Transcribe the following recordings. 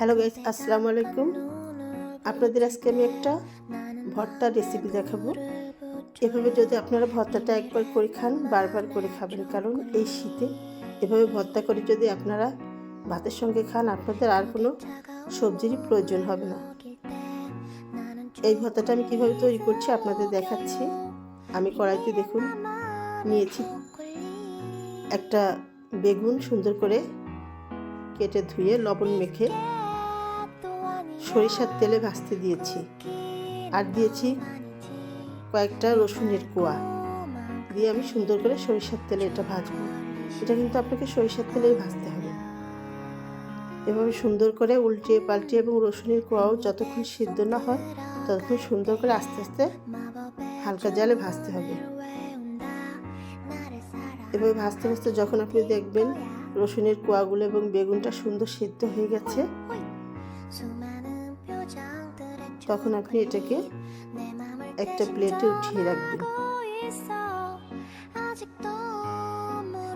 Hello guys আসসালামু আলাইকুম। আপনাদের আজকে আমি একটা ভর্তার রেসিপি দেখাবো। এভাবে যদি আপনারা ভর্তাটা একবার করে খান, বারবার করে খাবেন, কারণ এই শীতে এভাবে ভর্তা করে যদি আপনারা ভাতের সঙ্গে খান, আপনাদের আর কোনো সবজিরই প্রয়োজন হবে না। এই ভর্তাটা আমি কীভাবে তৈরি করছি আপনাদের দেখাচ্ছি। আমি কড়াইতে দেখুন, নিয়েছি একটা বেগুন সুন্দর করে কেটে ধুয়ে লবণ মেখে সরিষার তেলে ভাজতে দিয়েছি। আর দিয়েছি কয়েকটা রসুনের কোয়া। দিয়ে আমি সুন্দর করে সরিষার তেলে এটা ভাজবো। এটা কিন্তু আপনাকে সরিষার তেলেই ভাজতে হবে। এভাবে সুন্দর করে উল্টিয়ে পাল্টিয়ে এবং রসুনের কোয়াও যতক্ষণ সিদ্ধ না হয়, ততক্ষণ সুন্দর করে আস্তে আস্তে হালকা জালে ভাজতে হবে। এভাবে ভাজতে ভাজতে যখন আপনি দেখবেন রসুনের কোয়াগুলো এবং বেগুনটা সুন্দর সিদ্ধ হয়ে গেছে তখন আপনি এটাকে একটা প্লেটে উঠিয়ে রাখবেন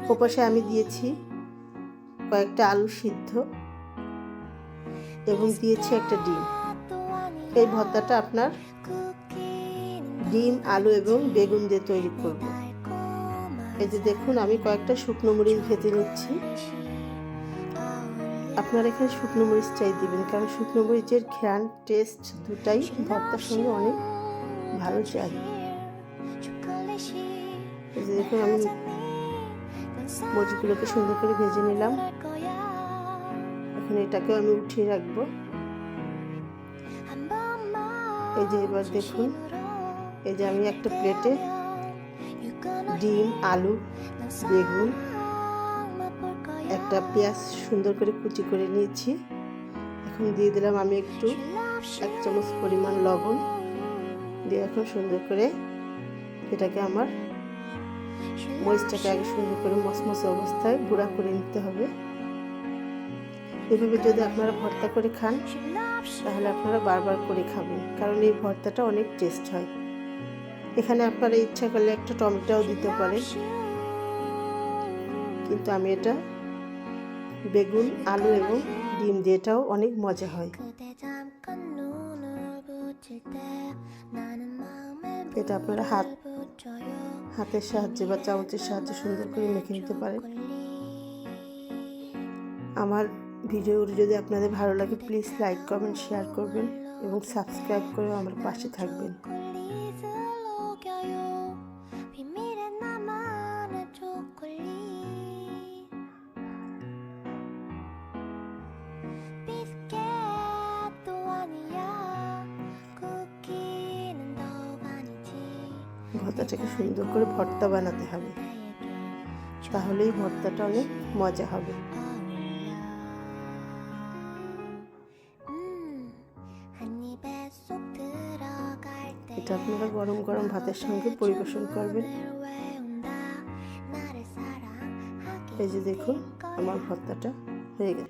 ওপাশে আমি দিয়েছি কয়েকটা আলু সিদ্ধ এবং দিয়েছি একটা ডিম। এই ভর্তাটা আপনার ডিম, আলু এবং বেগুন দিয়ে তৈরি করব। এই যে দেখুন, আমি কয়েকটা শুকনো মরিচ ভেজে নিচ্ছি। আপনারা এখানে শুকনো মরিচটাই দিবেন, কারণ শুকনো মরিচের ঘ্রাণ টেস্ট দুটাই ভর্তার সঙ্গে অনেক ভালো চাই দেখুন, আমি মরিচগুলোকে সুন্দর করে ভেজে নিলাম। এখন এটাকেও আমি উঠিয়ে রাখব। এই যে এবার দেখুন, এই যে আমি একটা প্লেটে ডিম, আলু, বেগুন একটা পেঁয়াজ সুন্দর করে কুচি করে নিয়েছি। এখন দিয়ে দিলাম আমি একটু এক চামচ পরিমাণ লবণ। দিয়ে এখন সুন্দর করে এটাকে আমার মরিচটাকে আগে সুন্দর করে মসমসে অবস্থায় গুঁড়া করে নিতে হবে। এভাবে যদি আপনারা ভর্তা করে খান, তাহলে আপনারা বারবার করে খাবেন, কারণ এই ভর্তাটা অনেক টেস্ট হয়। এখানে আপনারা ইচ্ছা করলে একটা টমেটোও দিতে পারেন। কিন্তু আমি এটা বেগুন, আলু এবং ডিম দিয়ে এটাও অনেক মজা হয়। এটা আপনারা হাত হাতের সাহায্যে বা চামচের সাহায্যে সুন্দর করে মেখে নিতে পারেন। আমার ভিডিওগুলো যদি আপনাদের ভালো লাগে প্লিজ লাইক কমেন্ট শেয়ার করবেন এবং সাবস্ক্রাইব করে আমার পাশে থাকবেন। ভর্তাটাকে সুন্দর করে ভর্তা বানাতে হবে। তাহলেই ভর্তাটা অনেক মজা হবে। এটা আপনারা গরম গরম ভাতের সঙ্গে পরিবেশন করবেন। এই যে দেখুন, আমার ভর্তাটা হয়ে গেছে।